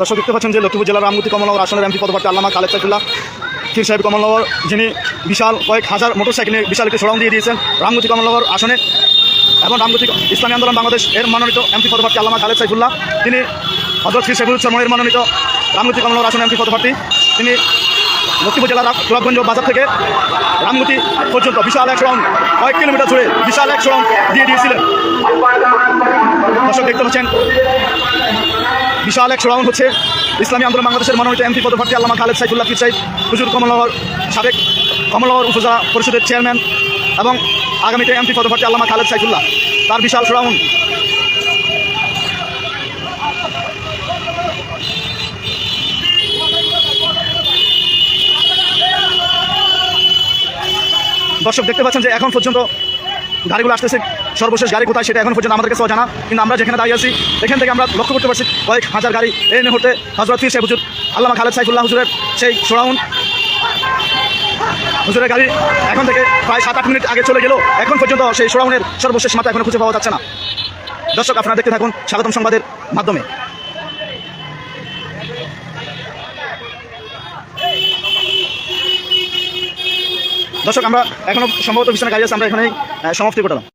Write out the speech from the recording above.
দর্শক দেখতে পাচ্ছেন যে লক্ষ্মীপুর জেলার রামগুতি কমলনগর আসনের এমপি পদপ্রার্থী আল্লামা খালেদ সাইফুল্লাহ ফির সাহেব কমলনগর, যিনি বিশাল কয়েক হাজার মোটরসাইকেল বিশাল একটি সড়ং দিয়ে দিয়েছেন রামগুতি কমলনগর আসনে। এবং রামগুতি ইসলামী আন্দোলন বাংলাদেশ এর মনোনীত এমপি পদপ্রার্থী আল্লামা খালেদ সাইফুল্লাহ, তিনি হজরত ফির সাইফুল চর্মের মনোনীত রামগুতি কমলনগর আসনের এমপি পদপ্রার্থী, তিনি লক্ষ্মীপুর জেলার গোলাপগঞ্জ বাজার থেকে রামগুতি পর্যন্ত বিশাল এক সড়ং কয়েক কিলোমিটার জুড়ে বিশাল এক সড়ং দিয়ে দিয়েছিলেন। দর্শক দেখতে পাচ্ছেন বিশাল এক সরাউন হচ্ছে। ইসলামী আন্দোলন বাংলাদেশের মনোনীত এমপি পদপ্রার্থী আল্লামা খালেদ সাইফুল্লাহ সাইদ হুজুর কমলনগর সাবেক কমলনগর উপজেলা পরিষদের চেয়ারম্যান এবং আগামীতে এমপি পদপ্রার্থী আল্লামা খালেদ সাইফুল্লাহ। তার বিশাল সরাউন দর্শক, দেখতে পাচ্ছেন যে এখন পর্যন্ত গাড়িগুলো আসতেছে, সর্বশেষ গাড়ি কোথায় সেটা এখন পর্যন্ত আমাদের কাছেও জানা কিন্তু আমরা যেখানে দাঁড়িয়ে আছি, এখান থেকে আমরা লক্ষ্য করতে পারছি কয়েক হাজার গাড়ি এই মুহূর্তে হজরত ফির সাহেব হুজুর, আল্লামা খালেদ সাইফুল্লাহ হুজুরের সেই সোড়াউন হুজুরের গাড়ি এখন থেকে প্রায় সাত আট মিনিট আগে চলে গেল, এখন পর্যন্ত সেই সোড়াউনের সর্বশেষ মাথা এখনও খুঁজে পাওয়া যাচ্ছে না। দর্শক, আপনারা দেখতে থাকুন স্বাগতম সংবাদের মাধ্যমে। দর্শক আমরা এখনও সম্ভবত বিছানা গাড়ি আছে আমরা এখানে সমাপ্তি ঘটালাম।